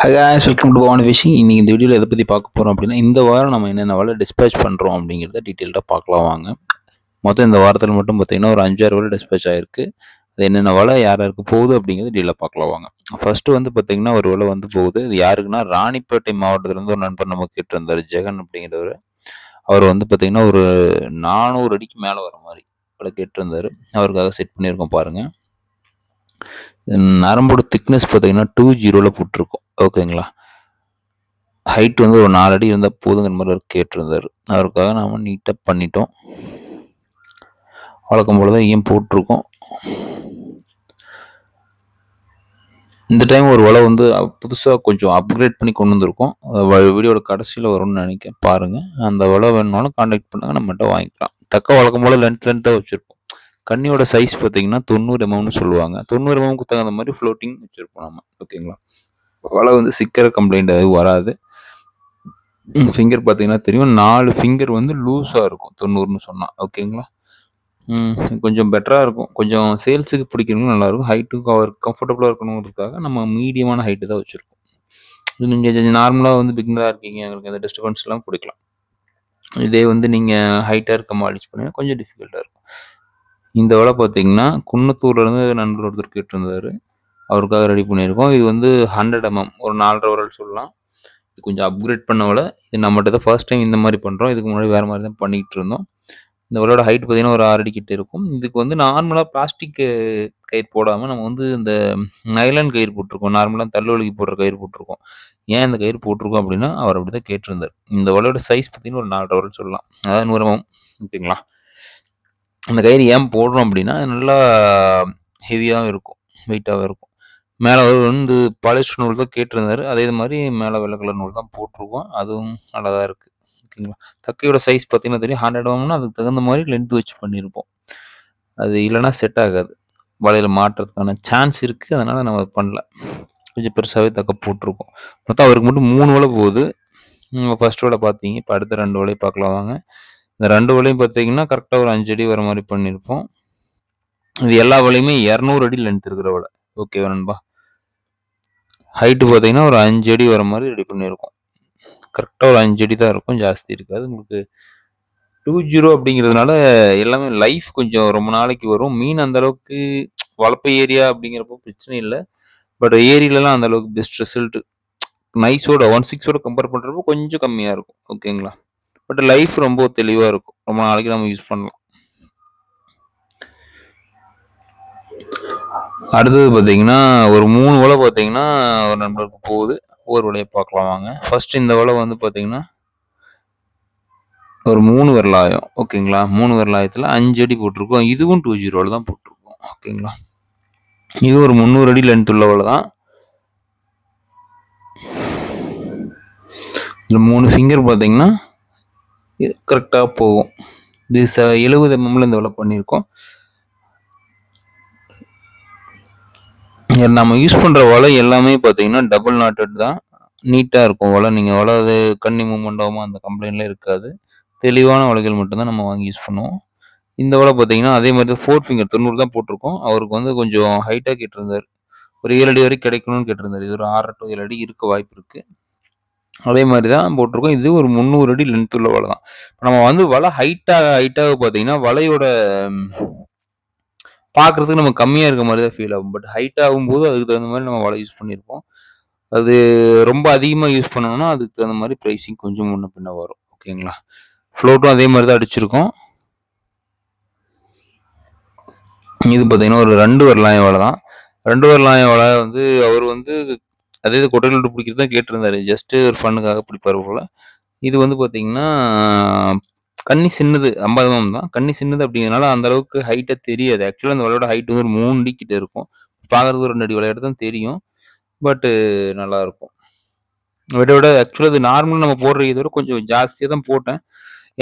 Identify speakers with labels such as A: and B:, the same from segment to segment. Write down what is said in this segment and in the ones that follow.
A: Hi welcome to Bhavani fishing இன்றைக்கி இந்த வீடியோவில் எதை பற்றி பார்க்க போகிறோம் அப்படின்னா இந்த வாரம் நம்ம என்னென்ன வலை டிஸ்பேச் பண்ணுறோம் அப்படிங்கிறத டீட்டெயில்டாக பார்க்கலாம் வாங்க. மொத்தம் இந்த வாரத்தில் மட்டும் பார்த்திங்கன்னா ஒரு அஞ்சாறு வலை டிஸ்பேச் ஆகிருக்கு அது என்னென்ன வலை யார் யாருக்கு போகுது அப்படிங்கிறது டீலாக பார்க்கலாம் வாங்க. ஃபஸ்ட்டு வந்து பார்த்திங்கன்னா ஒரு வலை வந்து போகுது. இது யாருக்குன்னா ராணிப்பேட்டை மாவட்டத்துலேருந்து ஒரு நண்பர் நம்ம கேட்டிருந்தார் ஜெகன் அப்படிங்கிறவர். அவர் வந்து பார்த்திங்கன்னா ஒரு நானூறு அடிக்கு மேலே வர மாதிரி வலை கேட்டிருந்தார். அவருக்காக செட் பண்ணியிருக்கோம் பாருங்கள் நரம்போட திக்னஸ் பார்த்தீங்கன்னா டூ ஜீரோவில் போட்டிருக்கோம். ஓகேங்களா ஹைட் வந்து ஒரு நாலு அடி இருந்தால் போதுங்கிற மாதிரி அவர் கேட்டிருந்தார். அதற்காக நாம் நீட்டாக பண்ணிட்டோம். வழக்கம் போல் தான் ஏன் போட்டிருக்கோம். இந்த டைம் ஒரு வலை வந்து புதுசாக கொஞ்சம் அப்கிரேட் பண்ணி கொண்டு வந்திருக்கோம். வீடியோட கடைசியில் வரும்னு நினைக்க பாருங்கள் அந்த வலை வேணுனாலும் கான்டாக்ட் பண்ணுங்கள் நம்மகிட்ட வாங்கிக்கலாம். தக்க வழக்கம் போல் லென்த் லென்த்தாக வச்சுருக்கோம். கண்ணியோட சைஸ் பார்த்தீங்கன்னா தொண்ணூறு எம்எம்னு சொல்லுவாங்க. தொண்ணூறு எம்எம்க்கு தகுந்த மாதிரி ஃப்ளோட்டிங் வச்சுருப்போம் நம்ம ஓகேங்களா வலை வந்து சிக்கிற கம்ப்ளைண்ட் அது வராது. ஃபிங்கர் பார்த்தீங்கன்னா தெரியும். நாலு ஃபிங்கர் வந்து லூஸாக இருக்கும் தொண்ணூறுன்னு சொன்னால் ஓகேங்களா கொஞ்சம் பெட்டராக இருக்கும். கொஞ்சம் சேல்ஸுக்கு பிடிக்கிறவங்க நல்லாயிருக்கும் ஹைட்டும் அவர் கம்ஃபர்டபுளாக இருக்கணுங்கிறதுக்காக நம்ம மீடியமான ஹைட்டு தான் வச்சுருக்கோம். நீங்கள் நார்மலாக வந்து பிக்னராக இருக்கீங்க. எங்களுக்கு அந்த டிஸ்டர்பன்ஸ்லாம் பிடிக்கலாம். இதே வந்து நீங்கள் ஹைட்டாக இருக்க மாலிச் பண்ணி கொஞ்சம் டிஃபிகல்ட்டாக இருக்கும். இந்த வலை பார்த்தீங்கன்னா குன்னத்தூர்லேருந்து நண்பர் ஒருத்தர் கேட்டிருந்தாரு. அவருக்காக ரெடி பண்ணியிருக்கோம். இது வந்து ஹண்ட்ரட் எம்எம் ஒரு நாலரை வரல் சொல்லலாம். இது கொஞ்சம் அப்கிரேட் பண்ண வலை. இது நம்மகிட்ட தான் ஃபர்ஸ்ட் டைம் இந்த மாதிரி பண்ணுறோம் இதுக்கு முன்னாடி வேறு மாதிரி தான் பண்ணிக்கிட்டு இருந்தோம். இந்த வலையோட ஹைட் பார்த்தீங்கன்னா ஒரு ஆறு கிட்ட இருக்கும். இதுக்கு வந்து நார்மலாக பிளாஸ்டிக் கயிறு போடாமல் நம்ம வந்து இந்த நைலன் கயிறு போட்டிருக்கோம். நார்மலாக தள்ளுவலிக்கு போடுற கயிறு போட்டிருக்கோம். ஏன் இந்த கயிறு போட்டிருக்கோம் அப்படின்னா அவர் அப்படி தான் கேட்டிருந்தார். இந்த வலையோட சைஸ் பார்த்தீங்கன்னா ஒரு நாலரை வரல் சொல்லலாம். அதாவது நூறு ஓகேங்களா அந்த கயிறு ஏன் போடுறோம் அப்படின்னா நல்லா ஹெவியாகவும் இருக்கும் வெயிட்டாகவும் இருக்கும். மேலே வந்து பாலிஸ்டர் நூல் தான் கேட்டிருந்தாரு. அதே மாதிரி மேலே வெள்ளை கலர் நூல் தான் போட்டிருக்கோம். அதுவும் நல்லா தான் இருக்குது ஓகேங்களா? தக்கையோட சைஸ் பார்த்தீங்கன்னா தெரியும். ஹண்ட்ரட் வாங்கினா அதுக்கு தகுந்த மாதிரி லென்த் வச்சு பண்ணியிருப்போம். அது இல்லைனா செட் ஆகாது. வலையில் மாட்டுறதுக்கான சான்ஸ் இருக்குது அதனால் நம்ம பண்ணல. கொஞ்சம் பெருசாகவே தக்க போட்டிருக்கோம். மொத்தம் அவருக்கு மட்டும் மூணு வலை போகுது. ஃபர்ஸ்ட் வலை பார்த்தீங்க. இப்போ அடுத்த ரெண்டு வலையை பார்க்கலாம். வாங்க. இந்த ரெண்டு வலையும் பார்த்தீங்கன்னா கரெக்டாக ஒரு அஞ்சு அடி வர மாதிரி பண்ணியிருப்போம். இது எல்லா வலையுமே இரநூறு அடி லென்த் இருக்கிற வலை. ஓகே நண்பா? ஹைட்டு பார்த்தீங்கன்னா ஒரு அஞ்சு அடி வர மாதிரி ரெடி பண்ணியிருக்கோம். கரெக்டாக ஒரு அஞ்சு அடி தான் இருக்கும் ஜாஸ்தி இருக்காது. உங்களுக்கு டூ ஜீரோ அப்படிங்கிறதுனால எல்லாமே லைஃப் கொஞ்சம் ரொம்ப நாளைக்கு வரும். மீன் அந்த அளவுக்கு வளர்ப்பு ஏரியா அப்படிங்கிறப்போ பிரச்சனை இல்லை. பட் ஏரியிலலாம் அந்த அளவுக்கு பெஸ்ட் ரிசல்ட் நைஸோட ஒன் சிக்ஸோட கம்பேர் பண்ணுறப்போ கொஞ்சம் கம்மியாக இருக்கும். ஓகேங்களா பட் லைஃப் ரொம்ப தெளிவாக இருக்கும். ரொம்ப நாளைக்கு நம்ம யூஸ் பண்ணலாம். அடுத்தது பார்த்தீங்கன்னா ஒரு மூணு வலை பார்த்தீங்கன்னா ஒரு நண்பருக்கு போகுது. ஒவ்வொரு வலையை பார்க்கலாம் வாங்க. ஃபர்ஸ்ட் இந்த வலை வந்து பார்த்தீங்கன்னா ஒரு மூணு வரலாயம். ஓகேங்களா? மூணு வரலாயத்தில் அஞ்சு அடி போட்டிருக்கோம். இதுவும் டூ ஜீரோவில் தான் போட்டிருக்கோம். ஓகேங்களா? இது ஒரு முந்நூறு அடி லென்த் உள்ள வலை தான். இதில் மூணு ஃபிங்கர் பார்த்தீங்கன்னா கரெக்டாக போகும். இது ச எழுபது எம்எம்ல இந்த டெவலப் பண்ணியிருக்கோம். நம்ம யூஸ் பண்ணுற வலை எல்லாமே பார்த்தீங்கன்னா டபுள் நாட்டட் தான். நீட்டாக இருக்கும் வலை. நீங்கள் வலை அது கண்ணி மூமெண்ட் அந்த கம்ப்ளைண்ட்லாம் இருக்காது. தெளிவான வலைகள் மட்டும்தான் நம்ம வாங்கி யூஸ் பண்ணுவோம். இந்த வலை பார்த்தீங்கன்னா அதே மாதிரி தான் ஃபோர் ஃபிங்கர் தொண்ணூறு தான் போட்டிருக்கோம். அவருக்கு வந்து கொஞ்சம் ஹைட்டாக கேட்டிருந்தார். ஒரு ஏழு அடி வரைக்கும் கிடைக்கணும்னு கேட்டிருந்தார். இது ஒரு ஆறு டு ஏழு அடி இருக்க வாய்ப்பு இருக்குது அதே மாதிரி தான் போட்டிருக்கோம். இது ஒரு முந்நூறு அடி லென்த் உள்ள வலை தான். நம்ம வந்து வலை ஹைட்டாக ஹைட்டாக பார்த்தீங்கன்னா வலையோட பார்க்குறதுக்கு நம்ம கம்மியாக இருக்க மாதிரி தான் ஃபீல் ஆகும். பட் ஹைட் ஆகும்போது அதுக்கு தகுந்த மாதிரி நம்ம வலை யூஸ் பண்ணியிருப்போம் அது ரொம்ப அதிகமாக யூஸ் பண்ணோம்னா அதுக்கு தகுந்த மாதிரி ப்ரைஸிங் கொஞ்சம் முன்ன பின்ன வரும். ஓகேங்களா ஃப்ளோட்டும் அதே மாதிரி தான் அடிச்சிருக்கோம். இது பார்த்தீங்கன்னா ஒரு ரெண்டு வரலாயம் வலை தான். ரெண்டு வரலாயம் வலை வந்து அவர் வந்து அதே இது கொட்டையில் விட்டு பிடிக்கிறது தான் கேட்டிருந்தாரு. ஜஸ்ட்டு ஒரு ஃபண்ணுக்காக பிடிப்பார் போல். இது வந்து பார்த்தீங்கன்னா கண்ணி சின்னது ஐம்பது எம்எம் தான். கண்ணி சின்னது அப்படிங்கிறனால அந்த அளவுக்கு ஹைட்டாக தெரியாது. ஆக்சுவலாக அந்த விளையாட ஹைட் வந்து ஒரு மூணு அடி கிட்ட இருக்கும். பார்க்குறது ஒரு ரெண்டு அடி விளையாட தான் தெரியும். பட்டு நல்லாயிருக்கும் விட விட ஆக்சுவலாக அது நார்மலாக நம்ம போடுற இதை விட கொஞ்சம் ஜாஸ்தியாக தான் போட்டேன்.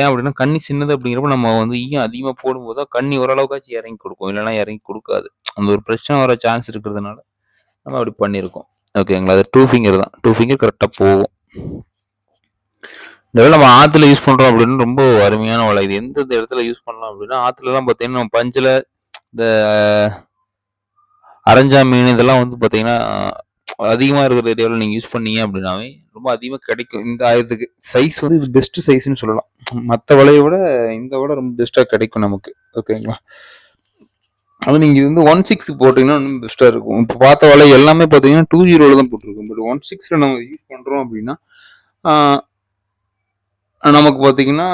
A: ஏன் அப்படின்னா கண்ணி சின்னது அப்படிங்கிறப்ப நம்ம வந்து ஈயம் அதிகமாக போடும்போது தான் கண்ணி ஓரளவுக்காச்சும் இறங்கி கொடுக்கும். இல்லைனா இறங்கி கொடுக்காது. அந்த ஒரு பிரச்சனை வர சான்ஸ் இருக்கிறதுனால. நம்ம அப்படி பண்ணியிருக்கோம். ஓகேங்களா? அது டூ ஃபிங்கர் தான். டூ ஃபிங்கர் கரெக்டாக போகும். இந்த வேலை நம்ம ஆற்றுல யூஸ் பண்ணுறோம் அப்படின்னு ரொம்ப அருமையான வலை. இது எந்த இடத்துல யூஸ் பண்ணலாம் அப்படின்னா ஆற்றுலலாம் பார்த்தீங்கன்னா நம்ம பஞ்சில் இந்த அரஞ்சா மீன் இதெல்லாம் வந்து பார்த்தீங்கன்னா அதிகமாக இருக்கிற ஏரியாவில் நீங்கள் யூஸ் பண்ணீங்க அப்படின்னாவே ரொம்ப அதிகமாக கிடைக்கும். இந்த ஆயிரத்துக்கு சைஸ் வந்து இது பெஸ்ட்டு சைஸ்னு சொல்லலாம். மற்ற வலையை விட இந்த விட ரொம்ப பெஸ்ட்டாக கிடைக்கும் நமக்கு. ஓகேங்களா? அது நீங்கள் இது வந்து ஒன் சிக்ஸ் போட்டிங்கன்னா இன்னும் பெஸ்ட்டாக இருக்கும். இப்போ பார்த்த வலை எல்லாமே பார்த்தீங்கன்னா டூ ஜீரோவில் தான் போட்டிருக்கும். பட் ஒன் சிக்ஸில் நம்ம யூஸ் பண்ணுறோம் அப்படின்னா நமக்கு பார்த்தீங்கன்னா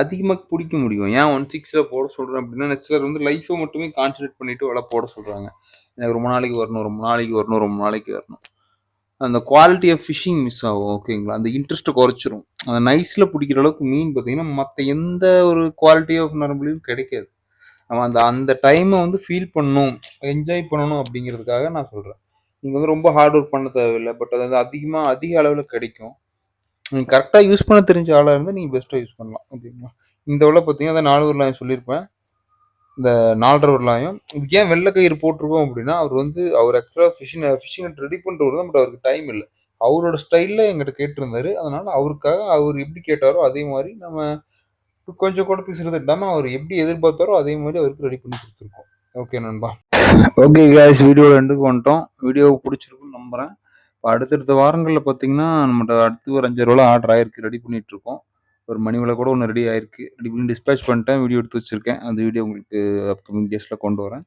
A: அதிகமாக பிடிக்க முடியும். ஏன் ஒன் சிக்ஸில் போட சொல்கிறேன் அப்படின்னா சிலர் வந்து லைஃப்பை மட்டுமே கான்சன்ட்ரேட் பண்ணிட்டு வலை போட சொல்கிறாங்க எனக்கு ரொம்ப நாளைக்கு வரணும் ரொம்ப நாளைக்கு வரணும் ரொம்ப நாளைக்கு வரணும். அந்த குவாலிட்டி ஆஃப் ஃபிஷிங் மிஸ் ஆகும் ஓகேங்களா அந்த இன்ட்ரெஸ்ட்டை குறைச்சிரும். அந்த நைஸில் பிடிக்கிற அளவுக்கு மீன் பார்த்தீங்கன்னா மற்ற எந்த ஒரு குவாலிட்டி ஆஃப் நரம்புலையும் கிடைக்காது. நம்ம அந்த அந்த டைமை வந்து ஃபீல் பண்ணணும் என்ஜாய் பண்ணணும் அப்படிங்கிறதுக்காக நான் சொல்கிறேன் நீங்கள் வந்து ரொம்ப ஹார்ட் ஒர்க் பண்ண தேவையில்லை பட் அது வந்து அதிகமாக அதிக அளவில் கிடைக்கும். நீங்கள் கரெக்டாக யூஸ் பண்ண தெரிஞ்ச ஆளாக இருந்தால் நீங்கள் பெஸ்ட்டாக யூஸ் பண்ணலாம் ஓகேங்களா? இந்த உள்ள பார்த்தீங்கன்னா அந்த நாலு ஊரில் சொல்லியிருப்பேன். இந்த நாலரை ஊர்லாயும் இதுக்கு ஏன் வெள்ளை கயிறு போட்டிருக்கோம் அப்படின்னா அவர் வந்து அவர் ஆக்சுவலாக ஃபிஷிங் ஃபிஷிங் ரெடி பண்ணுறவர் தான் பட் அவருக்கு டைம் இல்லை. அவரோட ஸ்டைலில் எங்கிட்ட கேட்டிருந்தாரு. அதனால் அவருக்காக அவர் எப்படி கேட்டாரோ அதே மாதிரி நம்ம கொஞ்சம் கூட பேசுறது இல்லாமல் அவர் எப்படி எதிர்பார்த்தாரோ அதே மாதிரி அவருக்கு ரெடி பண்ணி கொடுத்துருக்கோம். ஓகே நண்பா. ஓகே கேஸ் வீடியோ ரெண்டுக்கு வந்துட்டோம். வீடியோ பிடிச்சிருக்குன்னு நம்புகிறேன் இப்போ அடுத்தடுத்த வாரங்களில் பார்த்தீங்கன்னா நம்மகிட்ட அடுத்து ஒரு அஞ்சாயிரம் ரூபா ஆர்டர் ஆயிருக்கு ரெடி பண்ணிட்டு இருக்கோம் ஒரு மணிவில் கூட ஒன்று ரெடி ஆயிருக்கு. ரெடி பண்ணி டிஸ்பேச் பண்ணிட்டேன் வீடியோ எடுத்து வச்சுருக்கேன். அந்த வீடியோ உங்களுக்கு அப்கமிங் டேஸில் கொண்டு வரேன்.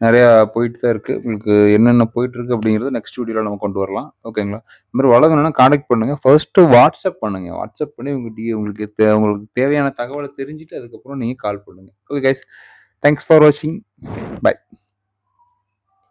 A: நிறையா போயிட்டு தான் இருக்குது உங்களுக்கு என்னென்ன போயிட்டுருக்கு அப்படிங்கிறது நெக்ஸ்ட் வீடியோவில் நம்ம கொண்டு வரலாம். ஓகேங்களா இந்த மாதிரி வளர்க்கணும்னா காண்டாக்ட் பண்ணுங்கள் ஃபர்ஸ்ட்டு வாட்ஸ்அப் பண்ணுங்கள் வாட்ஸ்அப் பண்ணி உங்கள் டி உங்களுக்கு தே உங்களுக்கு தேவையான தகவலை தெரிஞ்சுட்டு அதுக்கப்புறம் நீங்கள் கால் பண்ணுங்கள் ஓகே கைஸ் தேங்க்ஸ் ஃபார் வாட்சிங் பை